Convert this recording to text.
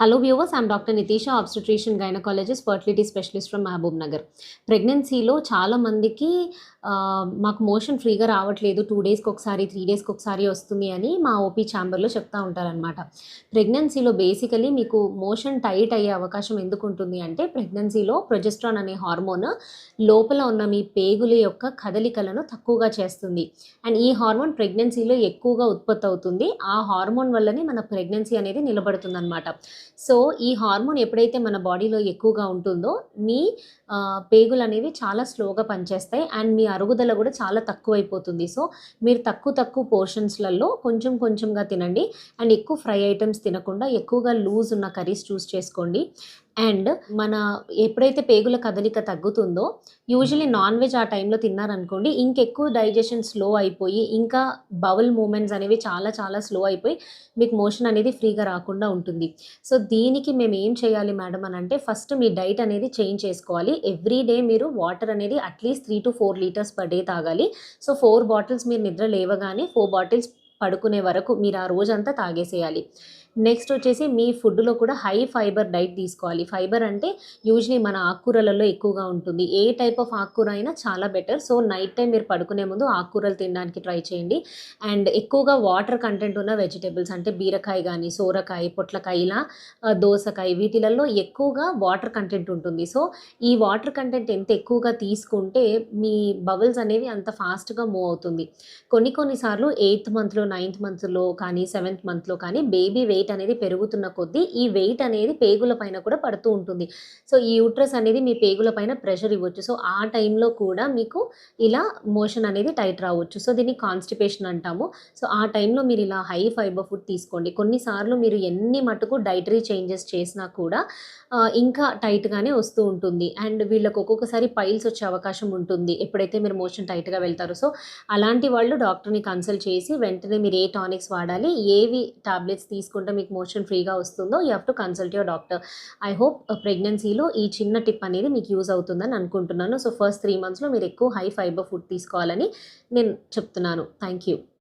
Hello viewers I'm doctor Nitisha obstetrician gynaecologist fertility specialist from Mahabubnagar ప్రెగ్నెన్సీలో చాలామందికి మాకు motion ఫ్రీగా రావట్లేదు. టూ డేస్కి ఒకసారి త్రీ డేస్కి ఒకసారి వస్తుంది అని మా ఓపీ ఛాంబర్లో చెప్తా ఉంటారనమాట ప్రెగ్నెన్సీలో బేసికలీ మీకు మోషన్ టైట్ అయ్యే అవకాశం ఎందుకు ఉంటుంది అంటే ప్రెగ్నెన్సీలో ప్రొజెస్ట్రాన్ అనే హార్మోన్ లోపల ఉన్న మీ పేగుల యొక్క కదలికలను తక్కువగా చేస్తుంది. అండ్ ఈ హార్మోన్ ప్రెగ్నెన్సీలో ఎక్కువగా ఉత్పత్తి అవుతుంది. ఆ హార్మోన్ వల్లనే మన ప్రెగ్నెన్సీ అనేది నిలబడుతుంది అనమాట సో ఈ హార్మోన్ ఎప్పుడైతే మన బాడీలో ఎక్కువగా ఉంటుందో మీ పేగులు అనేవి చాలా స్లోగా పనిచేస్తాయి అండ్ మీ అరుగుదల కూడా చాలా తక్కువైపోతుంది. సో మీరు తక్కువ తక్కువ పోర్షన్స్లలో కొంచెం కొంచెంగా తినండి. అండ్ ఎక్కువ ఫ్రై ఐటమ్స్ తినకుండా ఎక్కువగా లూజ్ ఉన్న కర్రీస్ చూస్ చేసుకోండి. అండ్ మన ఎప్పుడైతే పేగుల కదలిక తగ్గుతుందో యూజువలీ నాన్ వెజ్ ఆ టైంలో తిన్నారనుకోండి ఇంకెక్కువ డైజెషన్ స్లో అయిపోయి ఇంకా బౌల్ మూమెంట్స్ అనేవి చాలా చాలా స్లో అయిపోయి మీకు మోషన్ అనేది ఫ్రీగా రాకుండా ఉంటుంది. సో దీనికి మేము ఏం చేయాలి మేడం అని అంటే ఫస్ట్ మీ డైట్ అనేది చేంజ్ చేసుకోవాలి. ఎవ్రీ డే మీరు వాటర్ అనేది at least three to four litres per day తాగాలి. సో ఫోర్ బాటిల్స్ మీరు నిద్ర లేవగానే ఫోర్ బాటిల్స్ పడుకునే వరకు మీరు ఆ రోజంతా తాగేసేయాలి. నెక్స్ట్ వచ్చేసి మీ ఫుడ్లో కూడా హై ఫైబర్ డైట్ తీసుకోవాలి. ఫైబర్ అంటే యూజువలీ మన ఆకుకూరలలో ఎక్కువగా ఉంటుంది. ఏ టైప్ ఆఫ్ ఆకుకూర అయినా చాలా బెటర్ సో నైట్ టైం మీరు పడుకునే ముందు ఆకుకూరలు తినడానికి ట్రై చేయండి. అండ్ ఎక్కువగా వాటర్ కంటెంట్ ఉన్న వెజిటేబుల్స్ అంటే బీరకాయ కానీ సోరకాయ పొట్లకాయ ఇలా దోసకాయ వీటిలలో ఎక్కువగా వాటర్ కంటెంట్ ఉంటుంది. సో ఈ వాటర్ కంటెంట్ ఎంత ఎక్కువగా తీసుకుంటే మీ బబుల్స్ అనేవి అంత ఫాస్ట్గా మూవ్ అవుతుంది. కొన్ని కొన్నిసార్లు ఎయిత్ మంత్లో నైన్త్ మంత్లో కానీ సెవెంత్ మంత్లో కానీ బేబీ వెయిట్ అనేది పెరుగుతున్న కొద్దీ ఈ వెయిట్ అనేది పేగుల పైన కూడా పడుతూ ఉంటుంది. సో ఈ యూట్రస్ అనేది మీ పేగుల పైన ప్రెషర్ ఇవ్వచ్చు. సో ఆ టైంలో కూడా మీకు ఇలా మోషన్ అనేది టైట్ రావచ్చు. సో దీన్ని కాన్స్టిపేషన్ అంటాము. సో ఆ టైంలో మీరు ఇలా హై ఫైబర్ ఫుడ్ తీసుకోండి. కొన్నిసార్లు మీరు ఎన్ని మటుకు డైటరీ చేంజెస్ చేసినా కూడా ఇంకా టైట్గానే వస్తూ ఉంటుంది. అండ్ వీళ్ళకి ఒక్కొక్కసారి పైల్స్ వచ్చే అవకాశం ఉంటుంది. ఎప్పుడైతే మీరు మోషన్ టైట్గా వెళ్తారో. సో అలాంటి వాళ్ళు డాక్టర్ని కన్సల్ట్ చేసి వెంటనే మీరు ఏ టానిక్స్ వాడాలి ఏవి టాబ్లెట్స్ తీసుకుంటే మీకు మోషన్ ఫ్రీగా వస్తుందో you have to consult your doctor I hope ప్రెగ్నెన్సీలో ఈ చిన్న టిప్ అనేది మీకు యూజ్ అవుతుందని అనుకుంటున్నాను. సో ఫస్ట్ త్రీ మంత్స్లో మీరు ఎక్కువ హై ఫైబర్ ఫుడ్ తీసుకోవాలని నేను చెప్తున్నాను. Thank you